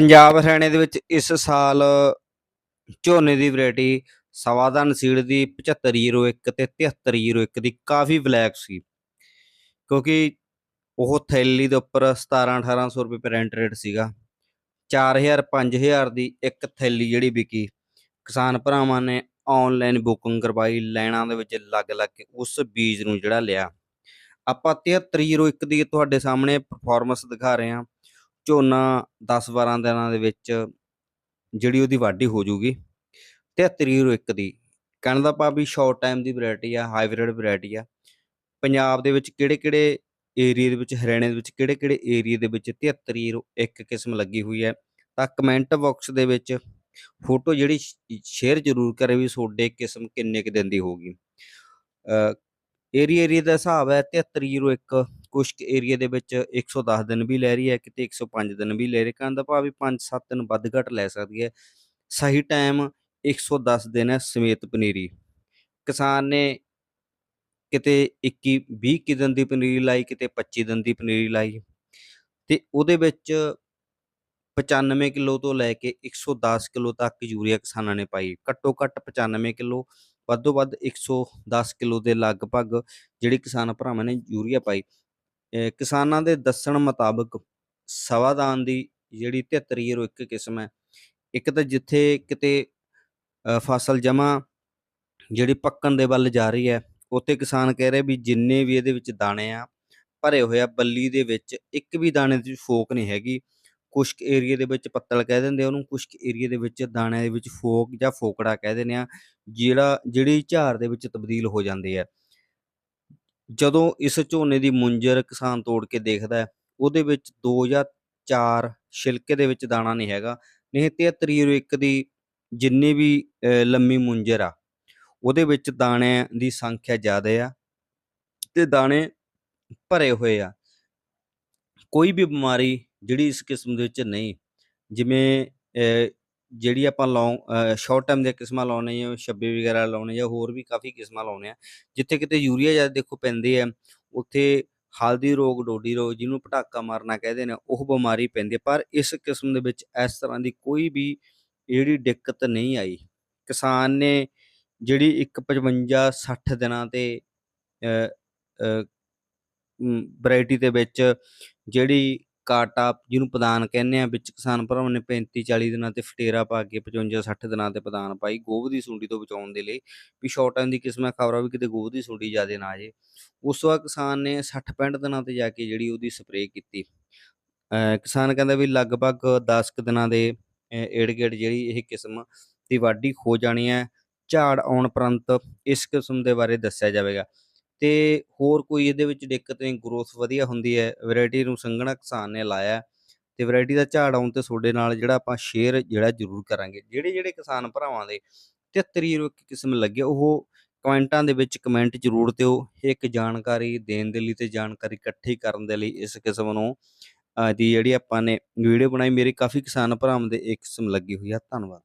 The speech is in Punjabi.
ਪੰਜਾਬ ਹਰਿਆਣੇ ਦੇ ਵਿੱਚ ਇਸ ਸਾਲ ਝੋਨੇ ਦੀ ਵੈਰਾਈਟੀ ਸਵਾਦਾਨ ਸੀਡ ਦੀ 7501 ਤੇ 7301 ਦੀ ਕਾਫੀ ਬਲੈਕ ਸੀ। ਕਿਉਂਕਿ ਉਹ ਥੈਲੀ ਦੇ ਉੱਪਰ 17 1800 ਰੁਪਏ ਪਰ ਰੈਂਟ ਰੇਟ ਸੀਗਾ। 4000 5000 ਦੀ ਇੱਕ ਥੈਲੀ ਜਿਹੜੀ ਵਿਕੀ। ਕਿਸਾਨ ਭਰਾਵਾਂ ਨੇ ਆਨਲਾਈਨ ਬੁਕਿੰਗ ਕਰਵਾਈ ਲਾਈਨਾਂ ਦੇ ਵਿੱਚ ਲੱਗ ਲੱਗ ਕੇ ਉਸ ਬੀਜ ਨੂੰ ਜਿਹੜਾ ਲਿਆ। ਆਪਾਂ 7301 ਦੀ ਤੁਹਾਡੇ ਸਾਹਮਣੇ ਪਰਫਾਰਮੈਂਸ ਦਿਖਾ ਰਹੇ ਹਾਂ। ਝੋਨਾ 10 12 ਦਿਨਾਂ ਦੇ ਵਿੱਚ ਜਿਹੜੀ ਉਹਦੀ ਵਾਢੀ ਹੋ ਜੂਗੀ 7301 ਦੀ। ਕਹਿਣ ਦਾ ਭਾਵ ਵੀ ਸ਼ਾਰਟ ਟਾਈਮ ਦੀ ਵੈਰਾਈਟੀ ਆ ਹਾਈਬ੍ਰਿਡ ਵੈਰਾਈਟੀ ਆ। ਪੰਜਾਬ ਦੇ ਵਿੱਚ ਕਿਹੜੇ ਕਿਹੜੇ ਏਰੀਆ ਦੇ ਵਿੱਚ, ਹਰਿਆਣੇ ਦੇ ਵਿੱਚ ਕਿਹੜੇ ਕਿਹੜੇ ਏਰੀਆ ਦੇ ਵਿੱਚ 7301 ਕਿਸਮ ਲੱਗੀ ਹੋਈ ਹੈ, ਤਾਂ ਕਮੈਂਟ ਬਾਕਸ ਦੇ ਵਿੱਚ ਫੋਟੋ ਜਿਹੜੀ ਸ਼ੇਅਰ ਜ਼ਰੂਰ ਕਰੇ ਵੀ ਤੁਹਾਡੇ ਕਿਸਮ ਕਿੰਨੇ ਕੁ ਦਿਨ ਦੀ ਹੋਗੀ ਏਰੀਆ ਏਰੀਆ ਦਾ ਹਿਸਾਬ ਹੈ 7301 ਕੁਛ ਏਰੀਆ ਦੇ ਵਿੱਚ 110 ਦਿਨ ਵੀ ਲੈ ਰਹੀ ਹੈ ਕਿਤੇ 105 ਦਿਨ ਵੀ ਲੈ ਰਹੀ ਕਹਿਣ ਦਾ ਭਾਵ ਵੀ 5-7 ਦਿਨ ਵੱਧ ਘੱਟ ਲੈ ਸਕਦੀ ਹੈ। ਸਹੀ ਟਾਈਮ 110 ਦਿਨ ਹੈ ਸਮੇਤ ਪਨੀਰੀ। ਕਿਸਾਨ ਨੇ ਕਿਤੇ 21 20 ਕਿ ਦਿਨ ਦੀ ਪਨੀਰੀ ਲਾਈ, ਕਿਤੇ 25 ਦਿਨ ਦੀ ਪਨੀਰੀ ਲਾਈ ਤੇ ਉਹਦੇ ਵਿੱਚ 95 ਕਿਲੋ ਤੋਂ ਲੈ ਕੇ 110 ਕਿਲੋ ਤੱਕ ਯੂਰੀਆ ਕਿਸਾਨਾਂ ਨੇ ਪਾਈ। ਘੱਟੋ ਘੱਟ 95 ਕਿਲੋ, ਵੱਧੋ ਵੱਧ 110 ਕਿਲੋ ਦੇ ਲਗਭਗ ਜਿਹੜੀ ਕਿਸਾਨ ਭਰਾਵਾਂ ਨੇ ਯੂਰੀਆ ਪਾਈ। ਕਿਸਾਨਾਂ ਦੇ ਦੱਸਣ ਮੁਤਾਬਕ ਸਵਾਦਾਨ ਦੀ ਜਿਹੜੀ 7301 ਕਿਸਮ ਹੈ, ਇੱਕ ਤਾਂ ਜਿੱਥੇ ਕਿਤੇ ਫਸਲ ਜਮਾ ਜਿਹੜੀ ਪੱਕਣ ਦੇ ਵੱਲ ਜਾ ਰਹੀ ਹੈ, ਉੱਥੇ ਕਿਸਾਨ ਕਹਿ ਰਹੇ ਵੀ ਜਿੰਨੇ ਵੀ ਇਹਦੇ ਵਿੱਚ ਦਾਣੇ ਆ, ਭਰੇ ਹੋਏ ਆ, ਬੱਲੀ ਦੇ ਵਿੱਚ ਇੱਕ ਵੀ ਦਾਣੇ ਦੀ ਫੋਕ ਨਹੀਂ ਹੈਗੀ। ਕੁਝ ਏਰੀਆ ਦੇ ਵਿੱਚ ਪੱਤਲ ਕਹਿ ਦਿੰਦੇ ਉਹਨੂੰ ਕੁਝ ਏਰੀਆ ਦੇ ਵਿੱਚ ਦਾਣਿਆਂ ਦੇ ਵਿੱਚ ਫੋਕ ਜਾਂ ਫੋਕੜਾ ਕਹਿ ਦਿੰਦੇ ਆ, ਜਿਹੜਾ, ਜਿਹੜੀ ਝਾੜ ਦੇ ਵਿੱਚ ਤਬਦੀਲ ਹੋ ਜਾਂਦੀ ਹੈ। ਜਦੋਂ ਇਸ ਝੋਨੇ ਦੀ ਮੁੰਜਰ ਕਿਸਾਨ ਤੋੜ ਕੇ ਦੇਖਦਾ ਉਹਦੇ ਵਿੱਚ 2 ਜਾਂ 4 ਛਿਲਕੇ ਦੇ ਵਿੱਚ ਦਾਣਾ ਨਹੀਂ ਹੈਗਾ, ਨਹੀਂ 7301 ਦੀ ਜਿੰਨੀ ਵੀ ਲੰਮੀ ਮੁੰਜਰ ਆ, ਉਹਦੇ ਵਿੱਚ ਦਾਣਿਆਂ ਦੀ ਸੰਖਿਆ ਜ਼ਿਆਦਾ ਆ ਤੇ ਦਾਣੇ ਭਰੇ ਹੋਏ ਆ। ਕੋਈ ਵੀ ਬਿਮਾਰੀ ਜਿਹੜੀ ਇਸ ਕਿਸਮ ਦੇ ਵਿੱਚ ਨਹੀਂ, ਜਿਵੇਂ ਜਿਹੜੀ ਆਪਾਂ ਲੌਂਗ ਸ਼ਾਰਟ ਟਰਮ ਦੀਆਂ ਕਿਸਮਾਂ ਲਾਉਣੇ ਜਾਂ 26 ਵਗੈਰਾ ਲਾਉਣੇ ਜਾਂ ਹੋਰ ਵੀ ਕਾਫੀ ਕਿਸਮਾਂ ਲਾਉਣੇ ਆ ਜਿੱਥੇ ਕਿਤੇ ਯੂਰੀਆ ਜ਼ਿਆਦਾ ਦੇਖੋ ਪੈਂਦੇ ਆ, ਉੱਥੇ ਹਲਦੀ ਰੋਗ, ਡੋਡੀ ਰੋਗ ਜਿਹਨੂੰ ਪਟਾਕਾ ਮਾਰਨਾ ਕਹਿੰਦੇ ਨੇ, ਉਹ ਬਿਮਾਰੀ ਪੈਂਦੀ ਹੈ ਪਰ ਇਸ ਕਿਸਮ ਦੇ ਵਿੱਚ ਇਸ ਤਰ੍ਹਾਂ ਦੀ ਕੋਈ ਵੀ ਜਿਹੜੀ ਦਿੱਕਤ ਨਹੀਂ ਆਈ। ਕਿਸਾਨ ਨੇ ਜਿਹੜੀ ਇੱਕ 55 60 ਦਿਨਾਂ ਤੇ ਵੈਰਾਈਟੀ ਦੇ ਵਿੱਚ ਜਿਹੜੀ ਕਾਟਾ ਜਿਹਨੂੰ ਪਦਾਨ ਕਹਿੰਦੇ ਆ, ਵਿੱਚ ਕਿਸਾਨ ਭਰਾਵਾਂ ਨੇ 35 40 ਦਿਨਾਂ ਤੇ ਫਟੇਰਾ ਪਾ ਕੇ 55 60 ਦਿਨਾਂ ਤੇ ਪਦਾਨ ਪਾਈ ਗੋਭ ਦੀ ਸੁੰਡੀ ਤੋਂ ਬਚਾਉਣ ਦੇ ਲਈ, ਵੀ ਸ਼ਾਰਟ ਟਾਈਮ ਦੀ ਕਿਸਮਾਂ ਖਬਰਾਂ ਵੀ ਕਿਤੇ ਗੋਭ ਦੀ ਸੁੰਡੀ ਜ਼ਿਆਦਾ ਨਾ ਆ ਜੇ ਉਸ ਤੋਂ ਬਾਅਦ ਕਿਸਾਨ ਨੇ 60 65 ਦਿਨਾਂ ਤੇ ਜਾ ਕੇ ਜਿਹੜੀ ਉਹਦੀ ਸਪਰੇਅ ਕੀਤੀ। ਅਹ ਕਿਸਾਨ ਕਹਿੰਦਾ ਵੀ ਲਗਭਗ 10 ਕੁ ਦਿਨਾਂ ਦੇ ਏੜ ਗੇੜ ਜਿਹੜੀ ਇਹ ਕਿਸਮ ਦੀ ਵਾਢੀ ਹੋ ਜਾਣੀ ਹੈ। ਝਾੜ ਆਉਣ ਪਰੰਤ ਇਸ ਕਿਸਮ ਦੇ ਬਾਰੇ ਦੱਸਿਆ ਜਾਵੇਗਾ। ਤੇ ਹੋਰ ਕੋਈ ਇਹਦੇ ਵਿੱਚ ਦਿੱਕਤ ਨਹੀਂ ਗਰੋਥ ਵਧੀਆ ਹੁੰਦੀ ਹੈ ਵੈਰਾਈਟੀ ਨੂੰ ਸੰਘਣਾ ਕਿਸਾਨ ਨੇ ਲਾਇਆ ਹੈ ਤੇ ਵੈਰਾਈਟੀ ਦਾ ਝਾੜ ਆਉਣ ਤੇ ਤੁਹਾਡੇ ਨਾਲ ਜਿਹੜਾ ਆਪਾਂ ਸ਼ੇਅਰ ਜਿਹੜਾ ਜ਼ਰੂਰ ਕਰਾਂਗੇ। ਜਿਹੜੇ ਜਿਹੜੇ ਕਿਸਾਨ ਭਰਾਵਾਂ ਦੇ 73 ਰੁਪਏ ਕਿਸਮ ਲੱਗੇ, ਉਹ ਕਮੈਂਟਾਂ ਦੇ ਵਿੱਚ ਕਮੈਂਟ ਜ਼ਰੂਰ ਦਿਓ। ਇੱਕ ਜਾਣਕਾਰੀ ਦੇਣ ਦੇ ਲਈ ਤੇ ਜਾਣਕਾਰੀ ਇਕੱਠੀ ਕਰਨ ਦੇ ਲਈ ਇਸ ਕਿਸਮ ਨੂੰ ਦੀ ਜਿਹੜੀ ਆਪਾਂ ਨੇ ਵੀਡੀਓ ਬਣਾਈ, ਮੇਰੇ ਕਾਫੀ ਕਿਸਾਨ ਭਰਾਵਾਂ ਦੇ ਇੱਕ ਕਿਸਮ ਲੱਗੀ ਹੋਈ ਆ। ਧੰਨਵਾਦ।